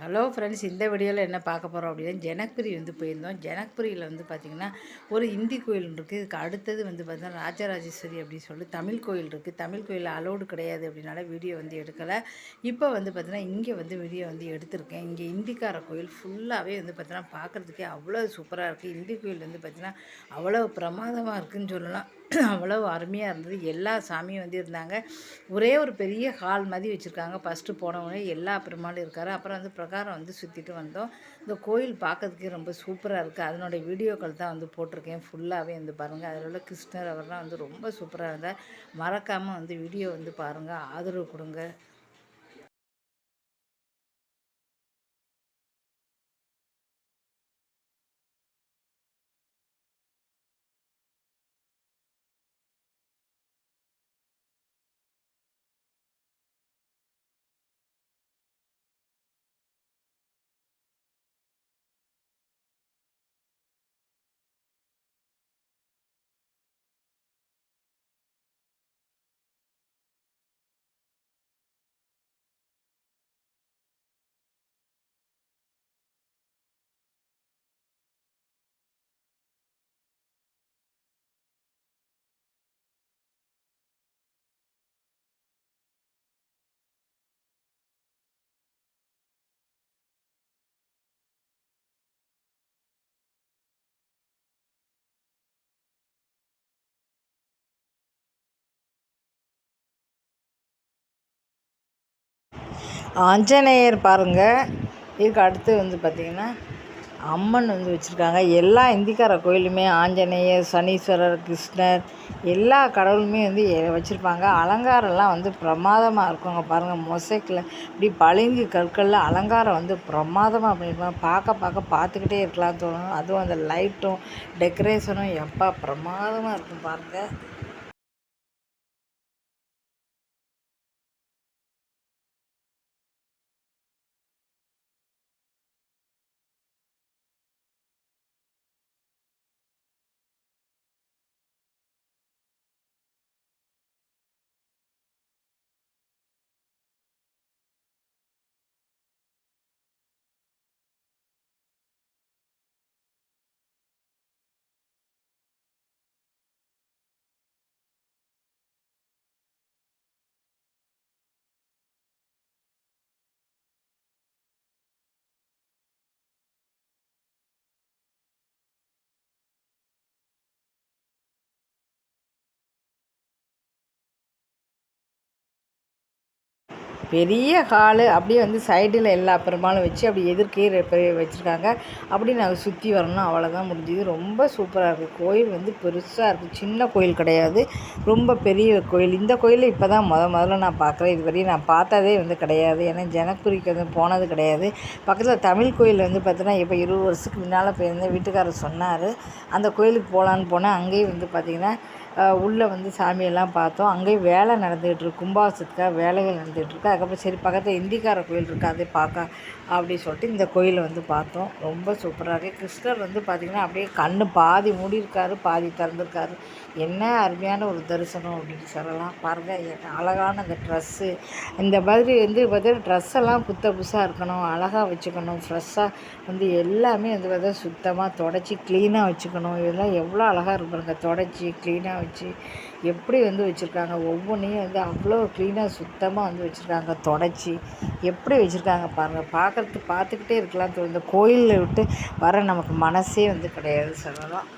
Hello friends இந்த வீடியோவில் என்ன பார்க்க போகிறோம் அப்படின்னா ஜனக்புரி வந்து போயிருந்தோம். ஜனக்புரியில் வந்து பார்த்திங்கன்னா ஒரு இந்தி கோயில் இருக்குது இதுக்கு அடுத்தது வந்து பார்த்தீங்கன்னா ராஜராஜேஸ்வரி அப்படின்னு சொல்லி தமிழ் கோயில் இருக்குது தமிழ் கோயில் அலோடு கிடையாது அப்படின்னால வீடியோ வந்து எடுக்கலை. இப்போ வந்து பார்த்திங்கன்னா இங்கே வந்து வீடியோ வந்து எடுத்திருக்கேன். இங்கே இந்திக்கார கோயில் ஃபுல்லாகவே வந்து பார்த்திங்கன்னா பார்க்குறதுக்கே அவ்வளோ சூப்பராக இருக்குது இந்தி கோயில் வந்து பார்த்திங்கன்னா அவ்வளோ பிரமாதமாக இருக்குதுன்னு சொல்லலாம். அவ்வளோ அருமையாக இருந்தது. எல்லா சாமியும் வந்து இருந்தாங்க. ஒரே ஒரு பெரிய ஹால் மாதிரி வச்சுருக்காங்க. ஃபஸ்ட்டு போனவொடனே எல்லா பெருமாளும் இருக்கார். அப்புறம் வந்து பிரகாரம் வந்து சுற்றிட்டு வந்தோம். இந்த கோயில் பார்க்கறதுக்கே ரொம்ப சூப்பராக இருக்குது அதனுடைய வீடியோக்கள் தான் வந்து போட்டிருக்கேன். ஃபுல்லாகவே வந்து பாருங்கள் அதில் உள்ள கிருஷ்ணர் அவர்லாம் வந்து ரொம்ப சூப்பராக இருந்தார். மறக்காமல் வந்து வீடியோ வந்து பாருங்கள் ஆதரவு கொடுங்க. ஆஞ்சநேயர் பாருங்கள் இதுக்கு அடுத்து வந்து பார்த்திங்கன்னா அம்மன் வந்து வச்சுருக்காங்க. எல்லா இந்திக்கார கோயிலுமே ஆஞ்சநேயர் சனீஸ்வரர் கிருஷ்ணர் எல்லா கடவுளுமே வந்து வச்சுருப்பாங்க. அலங்காரம்லாம் வந்து பிரமாதமாக இருக்குங்க பாருங்கள் மொசைக்கில் இப்படி பளிங்கு கற்களில் அலங்காரம் வந்து பிரமாதமாக பண்ணியிருப்பாங்க பார்க்க பார்க்க பார்த்துக்கிட்டே இருக்கலாம் தோணும். அதுவும் அந்த லைட்டும் டெக்கரேஷனும் எப்பா பிரமாதமாக இருக்கும் பாருங்கள் பெரிய ஹாலு அப்படியே வந்து சைடில் எல்லா பெருமாளும் வச்சு அப்படி எதிர்க்கே வச்சுருக்காங்க. அப்படி நாங்கள் சுற்றி வரணும். அவ்வளோதான் முடிஞ்சுது. ரொம்ப சூப்பராக இருக்குது கோயில் வந்து பெருசாக இருக்குது சின்ன கோயில் கிடையாது. ரொம்ப பெரிய கோயில். இந்த கோயிலில் இப்போ தான் முத முதல்ல நான் பார்க்குறேன் இது வரையும் நான் பார்த்ததே வந்து கிடையாது. ஏன்னா ஜனக்குரிக்கு வந்து போனது கிடையாது. பக்கத்தில் தமிழ் கோயில் வந்து பார்த்தீங்கன்னா இப்போ இருபது வருஷத்துக்கு முன்னால் போயிருந்தேன். வீட்டுக்காரர் சொன்னார் அந்த கோயிலுக்கு போகலான்னு போனால் அங்கேயும் வந்து பார்த்திங்கன்னா உள்ளே வந்து சாமியெல்லாம் பார்த்தோம். அங்கேயும் வேலை நடந்துகிட்ருக்கு கும்பாபிஷத்துக்காக வேலைகள் நடந்துகிட்ருக்கு அதுக்கப்புறம் சரி பக்கத்தில் இந்திக்கார கோயில் இருக்குது அதை பார்க்க அப்படி சொல்லிட்டு இந்த கோயிலை வந்து பார்த்தோம். ரொம்ப சூப்பராக இருக்குது கிருஷ்ணர் வந்து பார்த்திங்கன்னா அப்படியே கண் பாதி மூடியிருக்காரு பாதி திறந்துருக்காரு. என்ன அருமையான ஒரு தரிசனம் அப்படின்னு சொல்லலாம். பாருங்கள் அழகான அந்த ட்ரெஸ்ஸு இந்த மாதிரி வந்து பார்த்தீங்கன்னா ட்ரெஸ் எல்லாம் புத்த புதுசாக இருக்கணும். அழகாக வச்சுக்கணும். ஃப்ரெஷ்ஷாக வந்து எல்லாமே வந்து பார்த்தா சுத்தமாக தொடச்சி க்ளீனாக வச்சுக்கணும். இதெல்லாம் எவ்வளோ அழகாக இருப்பாருங்க தொடச்சி க்ளீனாக வச்சு எப்படி வந்து வச்சுருக்காங்க? ஒவ்வொன்றையும் வந்து அவ்வளோ க்ளீனாக சுத்தமாக வந்து வச்சுருக்காங்க. தொடச்சி. எப்படி வச்சுருக்காங்க பாருங்கள் பார்க்குறதுக்கு பார்த்துக்கிட்டே இருக்கலாம் இந்த கோயிலில் விட்டு வர நமக்கு மனசே வந்து கிடையாது சொல்லலாம்.